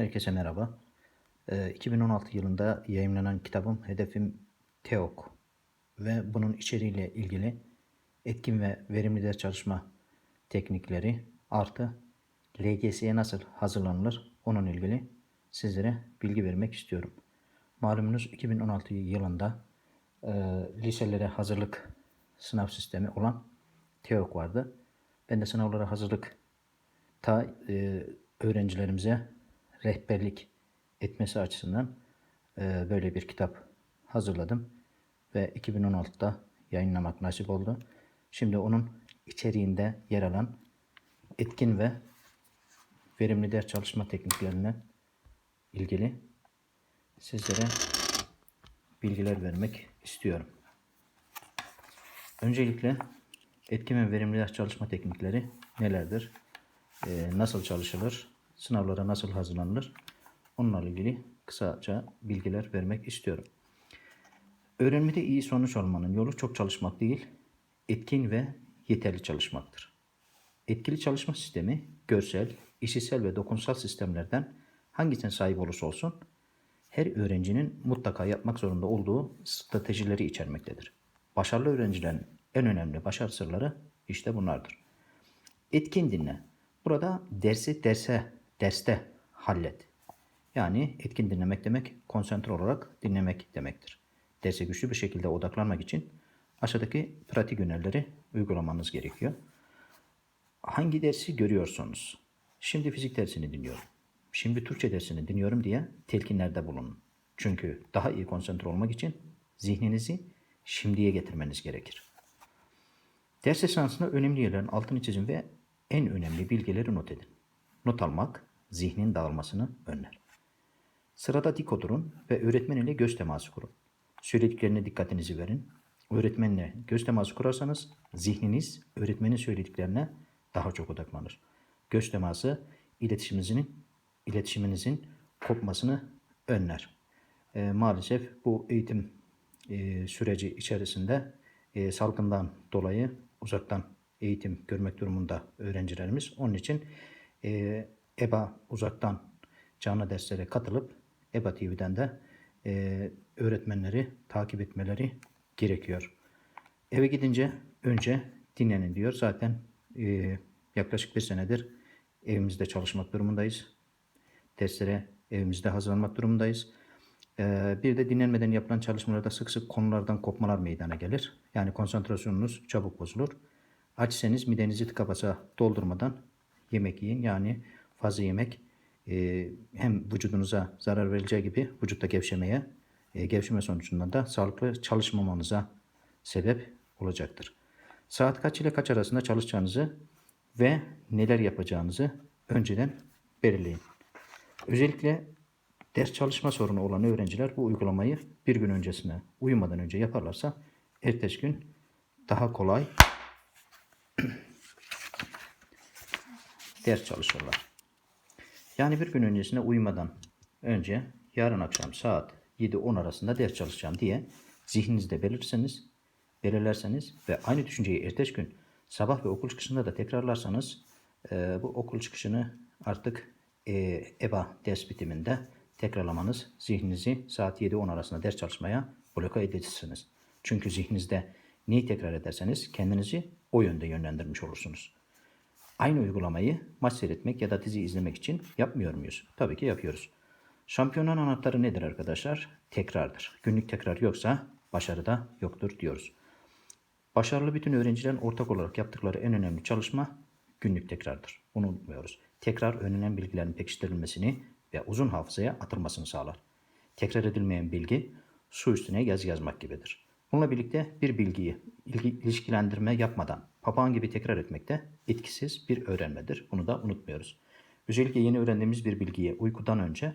Herkese merhaba. Ee, 2016 yılında yayınlanan kitabım Hedefim TEOK ve bunun içeriğiyle ilgili etkin ve verimli ders çalışma teknikleri artı LGS'ye nasıl hazırlanılır onun ilgili sizlere bilgi vermek istiyorum. Malumunuz 2016 yılında e, liselere hazırlık sınav sistemi olan TEOK vardı. Ben de sınavlara hazırlık ta e, öğrencilerimize rehberlik etmesi açısından e, böyle bir kitap hazırladım ve 2016'da yayınlamak nasip oldu. Şimdi onun içeriğinde yer alan etkin ve verimli ders çalışma tekniklerine ilgili sizlere bilgiler vermek istiyorum. Öncelikle etkin ve verimli ders çalışma teknikleri nelerdir? Ee, nasıl çalışılır? Sınavlara nasıl hazırlanılır? Onunla ilgili kısaca bilgiler vermek istiyorum. Öğrenmede iyi sonuç almanın yolu çok çalışmak değil, etkin ve yeterli çalışmaktır. Etkili çalışma sistemi görsel, işitsel ve dokunsal sistemlerden hangisine sahip olursa olsun her öğrencinin mutlaka yapmak zorunda olduğu stratejileri içermektedir. Başarılı öğrencilerin en önemli başarı sırları işte bunlardır. Etkin dinle. Burada dersi derse, derste hallet. Yani etkin dinlemek demek konsantre olarak dinlemek demektir. Derse güçlü bir şekilde odaklanmak için aşağıdaki pratik önerileri uygulamanız gerekiyor. Hangi dersi görüyorsunuz? Şimdi fizik dersini dinliyorum. Şimdi Türkçe dersini dinliyorum diye telkinlerde bulunun. Çünkü daha iyi konsantre olmak için zihninizi şimdiye getirmeniz gerekir. Ders esnasında önemli yerlerin altını çizin ve en önemli bilgileri not edin. Not almak zihnin dağılmasını önler. Sırada dik oturun ve öğretmen ile göz teması kurun. Söylediklerine dikkatinizi verin. Öğretmenle göz teması kurarsanız zihniniz öğretmenin söylediklerine daha çok odaklanır. Göz teması iletişiminizin, iletişiminizin kopmasını önler. E, maalesef bu eğitim e, süreci içerisinde e, salgından dolayı uzaktan eğitim görmek durumunda öğrencilerimiz. Onun için e, EBA uzaktan canlı derslere katılıp EBA TV'den de e, öğretmenleri takip etmeleri gerekiyor. Eve gidince önce dinlenin diyor. Zaten e, yaklaşık bir senedir evimizde çalışmak durumundayız. Derslere evimizde hazırlanmak durumundayız. Ee, bir de dinlenmeden yapılan çalışmalarda sık sık konulardan kopmalar meydana gelir. Yani konsantrasyonunuz çabuk bozulur. Açsanız midenizi tıka basa doldurmadan yemek yiyin. Yani fazla yemek e, hem vücudunuza zarar vereceği gibi vücutta gevşemeye, e, gevşeme sonucunda da sağlıklı çalışmamanıza sebep olacaktır. Saat kaç ile kaç arasında çalışacağınızı ve neler yapacağınızı önceden belirleyin. Özellikle ders çalışma sorunu olan öğrenciler bu uygulamayı bir gün öncesine uyumadan önce yaparlarsa ertesi gün daha kolay ders çalışırlar. Yani bir gün öncesine uyumadan önce yarın akşam saat 7-10 arasında ders çalışacağım diye zihninizde belirtirseniz, belirlerseniz ve aynı düşünceyi ertesi gün sabah ve okul çıkışında da tekrarlarsanız e, bu okul çıkışını artık e, EBA ders bitiminde tekrarlamanız zihninizi saat 7-10 arasında ders çalışmaya bloka edeceksiniz. Çünkü zihninizde neyi tekrar ederseniz kendinizi o yönde yönlendirmiş olursunuz. Aynı uygulamayı maç seyretmek ya da dizi izlemek için yapmıyor muyuz? Tabii ki yapıyoruz. Şampiyonun anahtarı nedir arkadaşlar? Tekrardır. Günlük tekrar yoksa başarı da yoktur diyoruz. Başarılı bütün öğrencilerin ortak olarak yaptıkları en önemli çalışma günlük tekrardır. Bunu unutmuyoruz. Tekrar öğrenilen bilgilerin pekiştirilmesini ve uzun hafızaya atılmasını sağlar. Tekrar edilmeyen bilgi su üstüne yazı yazmak gibidir. Bununla birlikte bir bilgiyi ilgi, ilişkilendirme yapmadan papağan gibi tekrar etmek de etkisiz bir öğrenmedir. Bunu da unutmuyoruz. Özellikle yeni öğrendiğimiz bir bilgiyi uykudan önce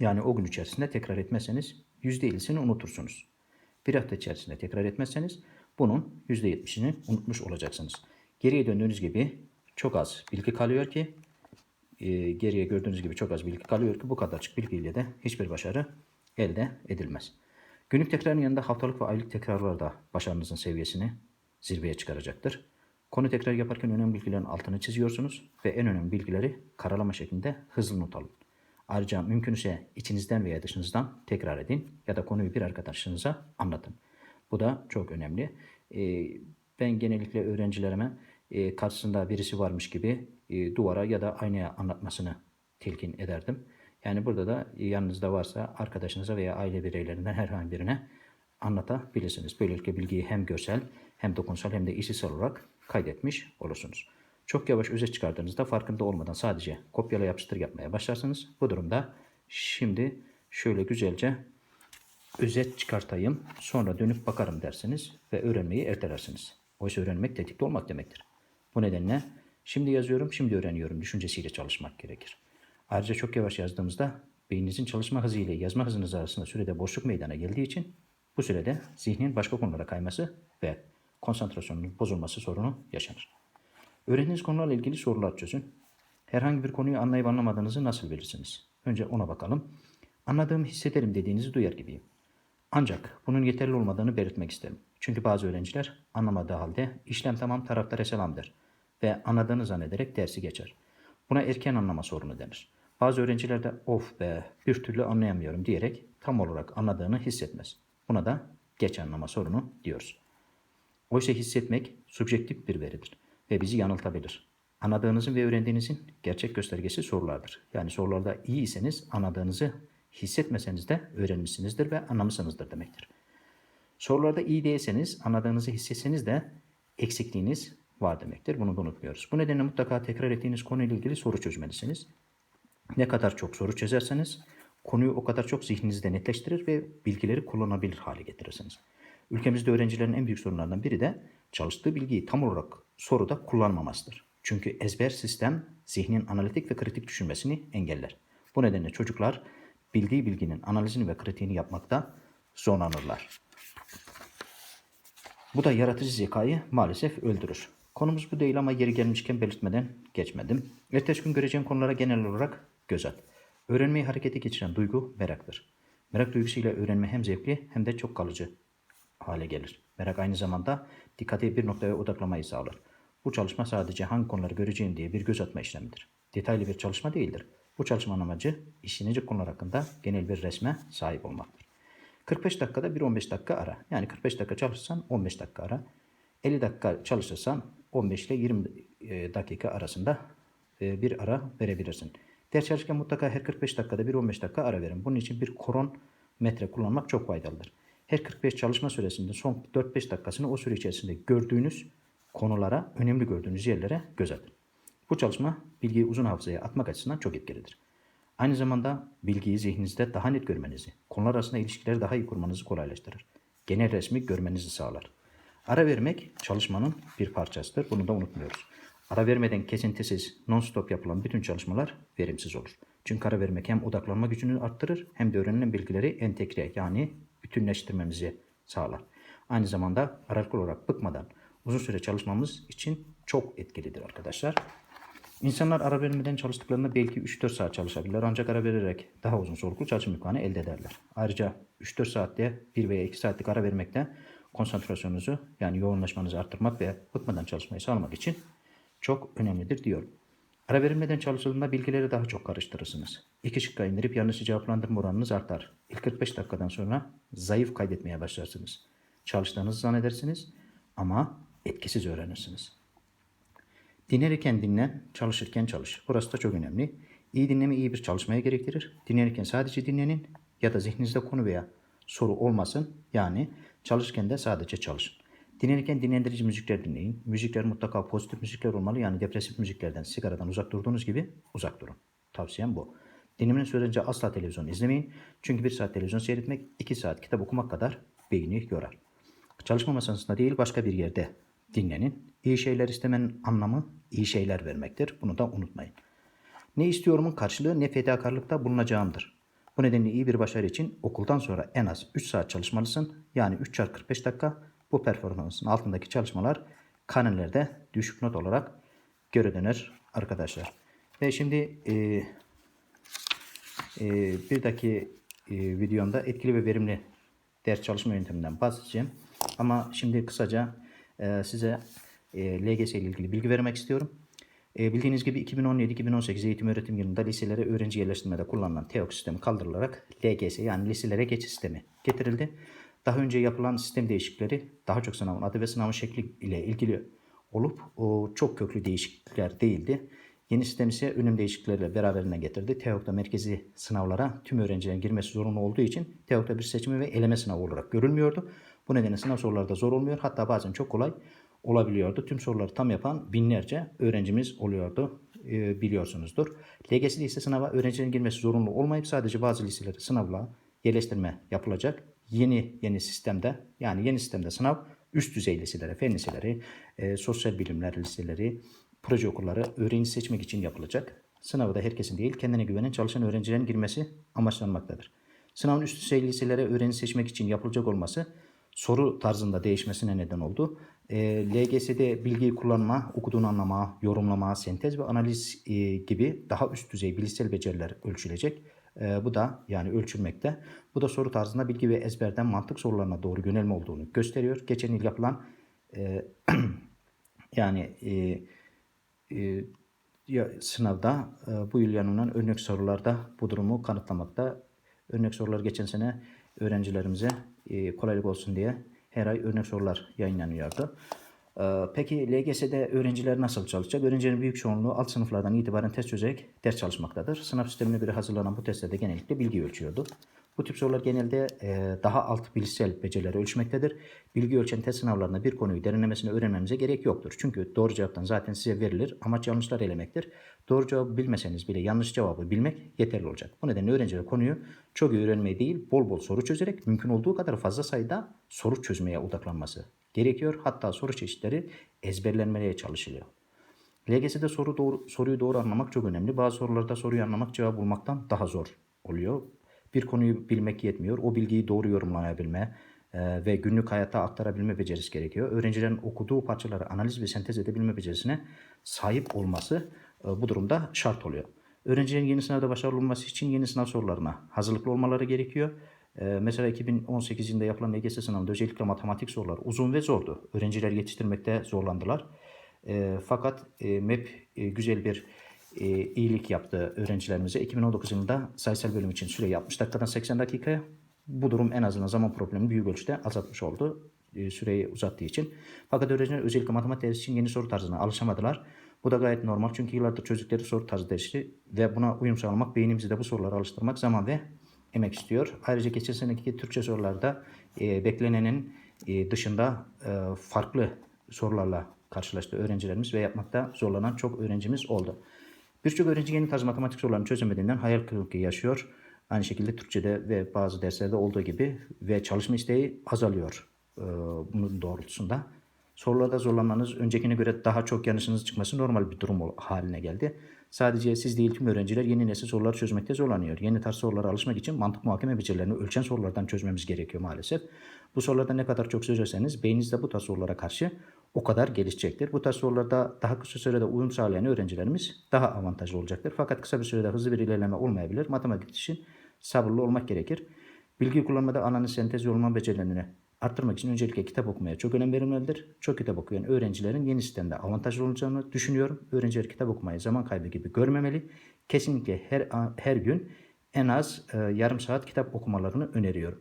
yani o gün içerisinde tekrar etmezseniz %50'sini unutursunuz. Bir hafta içerisinde tekrar etmezseniz bunun %70'ini unutmuş olacaksınız. Geriye döndüğünüz gibi çok az bilgi kalıyor ki e, geriye gördüğünüz gibi çok az bilgi kalıyor ki bu kadarcık bilgiyle de hiçbir başarı elde edilmez. Günlük tekrarın yanında haftalık ve aylık tekrarlar da başarınızın seviyesini zirveye çıkaracaktır. Konu tekrar yaparken önemli bilgilerin altını çiziyorsunuz ve en önemli bilgileri karalama şeklinde hızlı not alın. Ayrıca mümkünse içinizden veya dışınızdan tekrar edin ya da konuyu bir arkadaşınıza anlatın. Bu da çok önemli. Ee, ben genellikle öğrencilerime e, karşısında birisi varmış gibi e, duvara ya da aynaya anlatmasını telkin ederdim. Yani burada da yanınızda varsa arkadaşınıza veya aile bireylerinden herhangi birine anlatabilirsiniz. Böylelikle bilgiyi hem görsel hem dokunsal hem de işitsel olarak kaydetmiş olursunuz. Çok yavaş özet çıkardığınızda farkında olmadan sadece kopyala yapıştır yapmaya başlarsınız. Bu durumda şimdi şöyle güzelce özet çıkartayım sonra dönüp bakarım dersiniz ve öğrenmeyi ertelersiniz. Oysa öğrenmek tetikte olmak demektir. Bu nedenle şimdi yazıyorum şimdi öğreniyorum düşüncesiyle çalışmak gerekir. Ayrıca çok yavaş yazdığımızda beyninizin çalışma hızı ile yazma hızınız arasında sürede boşluk meydana geldiği için bu sürede zihnin başka konulara kayması ve konsantrasyonunun bozulması sorunu yaşanır. Öğrendiğiniz konularla ilgili sorular çözün. Herhangi bir konuyu anlayıp anlamadığınızı nasıl bilirsiniz? Önce ona bakalım. Anladığımı hissederim dediğinizi duyar gibiyim. Ancak bunun yeterli olmadığını belirtmek isterim. Çünkü bazı öğrenciler anlamadığı halde işlem tamam taraftara selam der ve anladığını zannederek dersi geçer. Buna erken anlama sorunu denir. Bazı öğrenciler de of be bir türlü anlayamıyorum diyerek tam olarak anladığını hissetmez. Buna da geç anlama sorunu diyoruz. Oysa hissetmek subjektif bir veridir ve bizi yanıltabilir. Anladığınızın ve öğrendiğinizin gerçek göstergesi sorulardır. Yani sorularda iyi iseniz anladığınızı hissetmeseniz de öğrenmişsinizdir ve anlamışsınızdır demektir. Sorularda iyi değilseniz, anladığınızı hissetseniz de eksikliğiniz var demektir. Bunu da unutmuyoruz. Bu nedenle mutlaka tekrar ettiğiniz konuyla ilgili soru çözmelisiniz. Ne kadar çok soru çözerseniz konuyu o kadar çok zihninizde netleştirir ve bilgileri kullanabilir hale getirirsiniz. Ülkemizde öğrencilerin en büyük sorunlarından biri de çalıştığı bilgiyi tam olarak soruda kullanmamasıdır. Çünkü ezber sistem zihnin analitik ve kritik düşünmesini engeller. Bu nedenle çocuklar bildiği bilginin analizini ve kritiğini yapmakta zorlanırlar. Bu da yaratıcı zekayı maalesef öldürür. Konumuz bu değil ama yeri gelmişken belirtmeden geçmedim. Ertesi gün göreceğim konulara genel olarak göz at. Öğrenmeyi harekete geçiren duygu meraktır. Merak duygusuyla öğrenme hem zevkli hem de çok kalıcı hale gelir. Merak aynı zamanda dikkati bir noktaya odaklamayı sağlar. Bu çalışma sadece hangi konuları göreceğim diye bir göz atma işlemidir. Detaylı bir çalışma değildir. Bu çalışmanın amacı işlenecek konular hakkında genel bir resme sahip olmaktır. 45 dakikada bir 15 dakika ara. Yani 45 dakika çalışırsan 15 dakika ara. 50 dakika çalışırsan 15 ile 20 e, dakika arasında e, bir ara verebilirsin. Ders çalışırken mutlaka her 45 dakikada bir 15 dakika ara verin. Bunun için bir koron metre kullanmak çok faydalıdır. Her 45 çalışma süresinde son 4-5 dakikasını o süre içerisinde gördüğünüz konulara, önemli gördüğünüz yerlere göz atın. Bu çalışma bilgiyi uzun hafızaya atmak açısından çok etkilidir. Aynı zamanda bilgiyi zihninizde daha net görmenizi, konular arasında ilişkileri daha iyi kurmanızı kolaylaştırır. Genel resmi görmenizi sağlar. Ara vermek çalışmanın bir parçasıdır. Bunu da unutmuyoruz. Ara vermeden kesintisiz, non-stop yapılan bütün çalışmalar verimsiz olur. Çünkü ara vermek hem odaklanma gücünü arttırır hem de öğrenilen bilgileri entegre yani bütünleştirmemizi sağlar. Aynı zamanda aralıklı olarak bıkmadan uzun süre çalışmamız için çok etkilidir arkadaşlar. İnsanlar ara vermeden çalıştıklarında belki 3-4 saat çalışabilirler ancak ara vererek daha uzun soluklu çalışma imkanı elde ederler. Ayrıca 3-4 saatte 1 veya 2 saatlik ara vermekte konsantrasyonunuzu yani yoğunlaşmanızı arttırmak ve bıkmadan çalışmayı sağlamak için çok önemlidir diyorum. Ara verilmeden çalışıldığında bilgileri daha çok karıştırırsınız. İki şıkka indirip yanlış cevaplandırma oranınız artar. İlk 45 dakikadan sonra zayıf kaydetmeye başlarsınız. Çalıştığınızı zannedersiniz ama etkisiz öğrenirsiniz. Dinlerken dinlen, çalışırken çalış. Burası da çok önemli. İyi dinleme iyi bir çalışmaya gerektirir. Dinlerken sadece dinlenin ya da zihninizde konu veya soru olmasın. Yani çalışırken de sadece çalışın. Dinlerken dinlendirici müzikler dinleyin. Müzikler mutlaka pozitif müzikler olmalı. Yani depresif müziklerden, sigaradan uzak durduğunuz gibi uzak durun. Tavsiyem bu. Dinlemenin sürece asla televizyon izlemeyin. Çünkü bir saat televizyon seyretmek, iki saat kitap okumak kadar beyni yorar. Çalışma masasında değil başka bir yerde dinlenin. İyi şeyler istemenin anlamı iyi şeyler vermektir. Bunu da unutmayın. Ne istiyorumun karşılığı ne fedakarlıkta bulunacağımdır. Bu nedenle iyi bir başarı için okuldan sonra en az 3 saat çalışmalısın. Yani 3 çarpı 45 dakika bu performansın altındaki çalışmalar karnelerde düşük not olarak döner arkadaşlar. Ve şimdi e, e, bir dahaki e, videomda etkili ve verimli ders çalışma yönteminden bahsedeceğim. Ama şimdi kısaca e, size e, LGS ile ilgili bilgi vermek istiyorum. E, bildiğiniz gibi 2017-2018 eğitim öğretim yılında liselere öğrenci yerleştirmede kullanılan TEOK sistemi kaldırılarak LGS yani liselere geçiş sistemi getirildi. Daha önce yapılan sistem değişiklikleri daha çok sınavın adı ve sınavın şekli ile ilgili olup o çok köklü değişiklikler değildi. Yeni sistem ise önüm değişiklikleriyle beraberinde getirdi. TEOK'ta merkezi sınavlara tüm öğrencilerin girmesi zorunlu olduğu için TEOK'ta bir seçimi ve eleme sınavı olarak görülmüyordu. Bu nedenle sınav soruları da zor olmuyor. Hatta bazen çok kolay olabiliyordu. Tüm soruları tam yapan binlerce öğrencimiz oluyordu e, biliyorsunuzdur. LGS ise sınava öğrencilerin girmesi zorunlu olmayıp sadece bazı liselere sınavla yerleştirme yapılacak. Yeni yeni sistemde yani yeni sistemde sınav üst düzey liselere, fen liseleri, e, sosyal bilimler liseleri, proje okulları öğrenci seçmek için yapılacak. Sınavı da herkesin değil kendine güvenen çalışan öğrencilerin girmesi amaçlanmaktadır. Sınavın üst düzey liselere öğrenci seçmek için yapılacak olması soru tarzında değişmesine neden oldu. E, LGS'de bilgiyi kullanma, okuduğunu anlama, yorumlama, sentez ve analiz e, gibi daha üst düzey bilişsel beceriler ölçülecek. E, bu da yani ölçülmekte. Bu da soru tarzında bilgi ve ezberden mantık sorularına doğru yönelme olduğunu gösteriyor. Geçen yıl yapılan e, yani e, e, sınavda e, bu yıl yanılan örnek sorularda bu durumu kanıtlamakta. Örnek sorular geçen sene öğrencilerimize e, kolaylık olsun diye her ay örnek sorular yayınlanıyordu. Ee, Peki LGS'de öğrenciler nasıl çalışacak? Öğrencilerin büyük çoğunluğu alt sınıflardan itibaren test çözerek ders çalışmaktadır. Sınav sistemine göre hazırlanan bu testlerde genellikle bilgi ölçüyordu. Bu tip sorular genelde e, daha alt bilişsel becerileri ölçmektedir. Bilgi ölçen test sınavlarında bir konuyu derinlemesine öğrenmemize gerek yoktur. Çünkü doğru cevaptan zaten size verilir. Amaç yanlışlar elemektir. Doğru cevabı bilmeseniz bile yanlış cevabı bilmek yeterli olacak. Bu nedenle öğrenciler konuyu çok iyi öğrenmeyi değil, bol bol soru çözerek mümkün olduğu kadar fazla sayıda soru çözmeye odaklanması gerekiyor. Hatta soru çeşitleri ezberlenmeye çalışılıyor. LGS'de soru doğru, soruyu doğru anlamak çok önemli. Bazı sorularda soruyu anlamak cevap bulmaktan daha zor oluyor. Bir konuyu bilmek yetmiyor. O bilgiyi doğru yorumlayabilme e, ve günlük hayata aktarabilme becerisi gerekiyor. Öğrencilerin okuduğu parçaları analiz ve sentez edebilme becerisine sahip olması e, bu durumda şart oluyor. Öğrencilerin yeni sınavda başarılı olması için yeni sınav sorularına hazırlıklı olmaları gerekiyor. Ee, mesela 2018 yılında yapılan LGS sınavında özellikle matematik sorular uzun ve zordu. Öğrenciler yetiştirmekte zorlandılar. Ee, fakat e, MEP e, güzel bir e, iyilik yaptı öğrencilerimize. 2019 yılında sayısal bölüm için süre 60 dakikadan 80 dakikaya. Bu durum en azından zaman problemini büyük ölçüde azaltmış oldu. Süreyi uzattığı için. Fakat öğrenciler özellikle matematik dersi için yeni soru tarzına alışamadılar. Bu da gayet normal çünkü yıllardır çözdükleri soru tarzı değişti ve buna uyum sağlamak, beynimizi de bu sorulara alıştırmak zaman ve emek istiyor. Ayrıca geçen seneki Türkçe sorularda e, beklenenin e, dışında e, farklı sorularla karşılaştı öğrencilerimiz ve yapmakta zorlanan çok öğrencimiz oldu. Birçok öğrenci yeni tarz matematik sorularını çözemediğinden hayal kırıklığı yaşıyor. Aynı şekilde Türkçe'de ve bazı derslerde olduğu gibi ve çalışma isteği azalıyor e, bunun doğrultusunda. Sorularda zorlanmanız öncekine göre daha çok yanlışınız çıkması normal bir durum haline geldi. Sadece siz değil tüm öğrenciler yeni nesil soruları çözmekte zorlanıyor. Yeni tarz sorulara alışmak için mantık muhakeme becerilerini ölçen sorulardan çözmemiz gerekiyor maalesef. Bu sorularda ne kadar çok çözerseniz beyniniz de bu tarz sorulara karşı o kadar gelişecektir. Bu tarz sorularda daha kısa sürede uyum sağlayan öğrencilerimiz daha avantajlı olacaktır. Fakat kısa bir sürede hızlı bir ilerleme olmayabilir. Matematik için sabırlı olmak gerekir. Bilgi kullanmada analiz, sentez, yorumlama becerilerini arttırmak için öncelikle kitap okumaya çok önem verilmelidir. Çok kitap okuyan öğrencilerin yeni sistemde avantajlı olacağını düşünüyorum. Öğrenciler kitap okumayı zaman kaybı gibi görmemeli. Kesinlikle her, her gün en az e, yarım saat kitap okumalarını öneriyorum.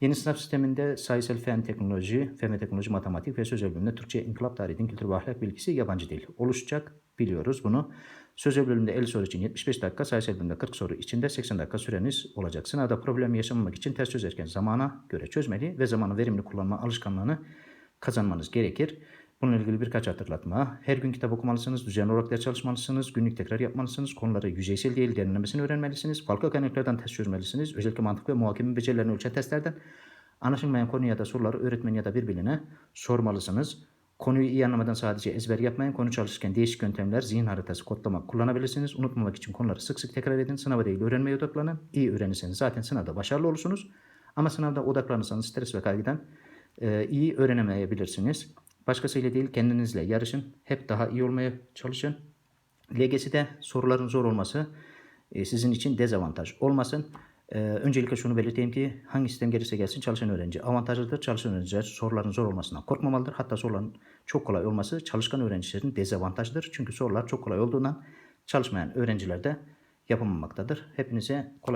Yeni sınav sisteminde sayısal fen teknoloji, fen ve teknoloji, matematik ve sözel bilimde Türkçe, inkılap tarihi, din kültürü ve ahlak bilgisi yabancı dil oluşacak. Biliyoruz bunu. Sözel bölümde 50 soru için 75 dakika, sayısal bölümde 40 soru içinde 80 dakika süreniz olacak. Sınavda problem yaşamamak için test çözerken zamana göre çözmeli ve zamanı verimli kullanma alışkanlığını kazanmanız gerekir. Bununla ilgili birkaç hatırlatma. Her gün kitap okumalısınız, düzenli olarak ders çalışmalısınız, günlük tekrar yapmalısınız, konuları yüzeysel değil derinlemesine öğrenmelisiniz, farklı kaynaklardan test çözmelisiniz, özellikle mantık ve muhakeme becerilerini ölçen testlerden anlaşılmayan konu ya da soruları öğretmen ya da birbirine sormalısınız. Konuyu iyi anlamadan sadece ezber yapmayın. Konu çalışırken değişik yöntemler, zihin haritası, kodlama kullanabilirsiniz. Unutmamak için konuları sık sık tekrar edin. Sınava değil öğrenmeye odaklanın. İyi öğrenirseniz zaten sınavda başarılı olursunuz. Ama sınavda odaklanırsanız stres ve kaygıdan e, iyi öğrenemeyebilirsiniz. Başkasıyla değil kendinizle yarışın. Hep daha iyi olmaya çalışın. LGS'de soruların zor olması e, sizin için dezavantaj olmasın. Ee, öncelikle şunu belirteyim ki hangi sistem gelirse gelsin çalışan öğrenci avantajlıdır. Çalışan öğrenciler soruların zor olmasından korkmamalıdır. Hatta soruların çok kolay olması çalışkan öğrencilerin dezavantajıdır. Çünkü sorular çok kolay olduğundan çalışmayan öğrenciler de yapamamaktadır. Hepinize kolay